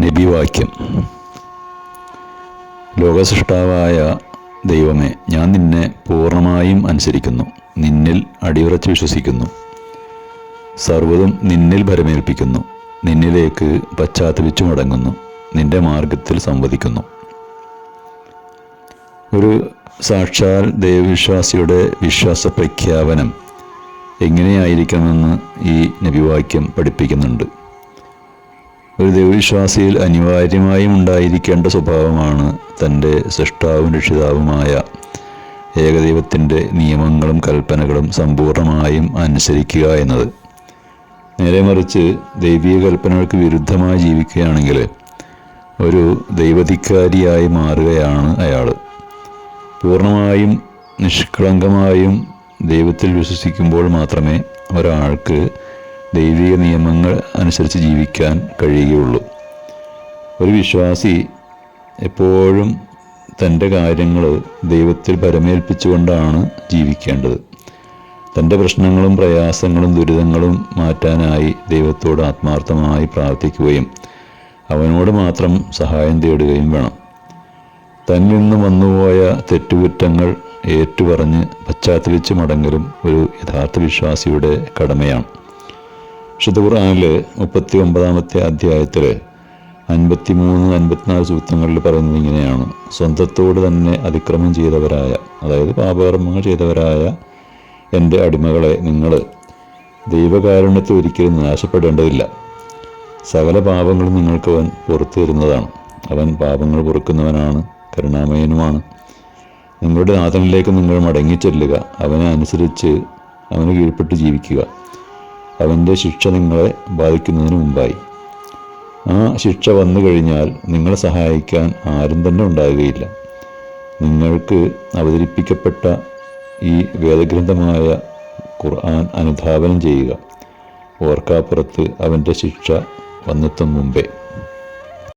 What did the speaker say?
നബിവാക്യം. ലോകസൃഷ്ടാവായ ദൈവമേ ഞാൻ നിന്നെ പൂർണമായും അനുസരിക്കുന്നു. നിന്നിൽ അടിയുറച്ച് വിശ്വസിക്കുന്നു. സർവതും നിന്നിൽ ഭരമേൽപ്പിക്കുന്നു. നിന്നിലേക്ക് പശ്ചാത്തപിച്ചു മടങ്ങുന്നു. നിന്റെ മാർഗത്തിൽ സംവദിക്കുന്നു. ഒരു സാക്ഷാൽ ദൈവവിശ്വാസിയുടെ വിശ്വാസ പ്രഖ്യാപനം എങ്ങനെയായിരിക്കണമെന്ന് ഈ നബിവാക്യം പഠിപ്പിക്കുന്നുണ്ട്. ഒരു ദൈവവിശ്വാസിയിൽ അനിവാര്യമായും ഉണ്ടായിരിക്കേണ്ട സ്വഭാവമാണ് തന്റെ സൃഷ്ടാവും രക്ഷിതാവുമായ ഏകദൈവത്തിന്റെ നിയമങ്ങളും കൽപ്പനകളും സമ്പൂർണമായും അനുസരിക്കുക എന്നത്. നേരെ മറിച്ച് ദൈവീയ കൽപ്പനകൾക്ക് വിരുദ്ധമായി ജീവിക്കുകയാണെങ്കിൽ ഒരു ദൈവധിക്കാരിയായി മാറുകയാണ് അയാൾ. പൂർണമായും നിഷ്കളങ്കമായും ദൈവത്തിൽ വിശ്വസിക്കുമ്പോൾ മാത്രമേ ഒരാൾക്ക് ദൈവിക നിയമങ്ങൾ അനുസരിച്ച് ജീവിക്കാൻ കഴിയുകയുള്ളൂ. ഒരു വിശ്വാസി എപ്പോഴും തന്റെ കാര്യങ്ങൾ ദൈവത്തിൽ പരമേൽപ്പിച്ചുകൊണ്ടാണ് ജീവിക്കേണ്ടത്. തന്റെ പ്രശ്നങ്ങളും പ്രയാസങ്ങളും ദുരിതങ്ങളും മാറ്റാനായി ദൈവത്തോട് ആത്മാർത്ഥമായി പ്രാർത്ഥിക്കുകയും അവനോട് മാത്രം സഹായം തേടുകയും വേണം. തന്നിൽ നിന്ന് വന്നുപോയ തെറ്റുകുറ്റങ്ങൾ ഏറ്റുപറഞ്ഞ് പശ്ചാത്തലിച്ച് മടങ്ങലും ഒരു യഥാർത്ഥ വിശ്വാസിയുടെ കടമയാണ്. വിശുദ്ധ ഖുർആനിൽ മുപ്പത്തി ഒമ്പതാമത്തെ അധ്യായത്തിൽ അൻപത്തി മൂന്ന് അൻപത്തിനാല് സൂക്തങ്ങളിൽ പറയുന്നത് ഇങ്ങനെയാണ്. സ്വന്തത്തോട് തന്നെ അതിക്രമം ചെയ്തവരായ അതായത് പാപകർമ്മങ്ങൾ ചെയ്തവരായ എന്റെ അടിമകളെ നിങ്ങൾ ദൈവകാരുണ്യത്തെ ഒരിക്കലും നാശപ്പെടേണ്ടതില്ല. സകല പാപങ്ങളും നിങ്ങൾക്ക് അവൻ പുറത്തു തരുന്നതാണ്. അവൻ പാപങ്ങൾ പൊറുക്കുന്നവനാണ് കരുണാമയനുമാണ്. നിങ്ങളുടെ നാഥനിലേക്ക് നിങ്ങൾ മടങ്ങിച്ചെല്ലുക. അവനെ അനുസരിച്ച് അവന് കീഴ്പ്പെട്ട് ജീവിക്കുക. അവന്റെ ശിക്ഷ നിങ്ങളെ ബാധിക്കുന്നതിന് മുമ്പായി. ആ ശിക്ഷ വന്നു കഴിഞ്ഞാൽ നിങ്ങളെ സഹായിക്കാൻ ആരും തന്നെ ഉണ്ടാകുകയില്ല. നിങ്ങൾക്ക് അവതരിപ്പിക്കപ്പെട്ട ഈ വേദഗ്രന്ഥമായ ഖുർആൻ അനുധാവനം ചെയ്യുക. ഓർക്കാപ്പുറത്ത് അവന്റെ ശിക്ഷ വന്നെത്തും മുമ്പേ.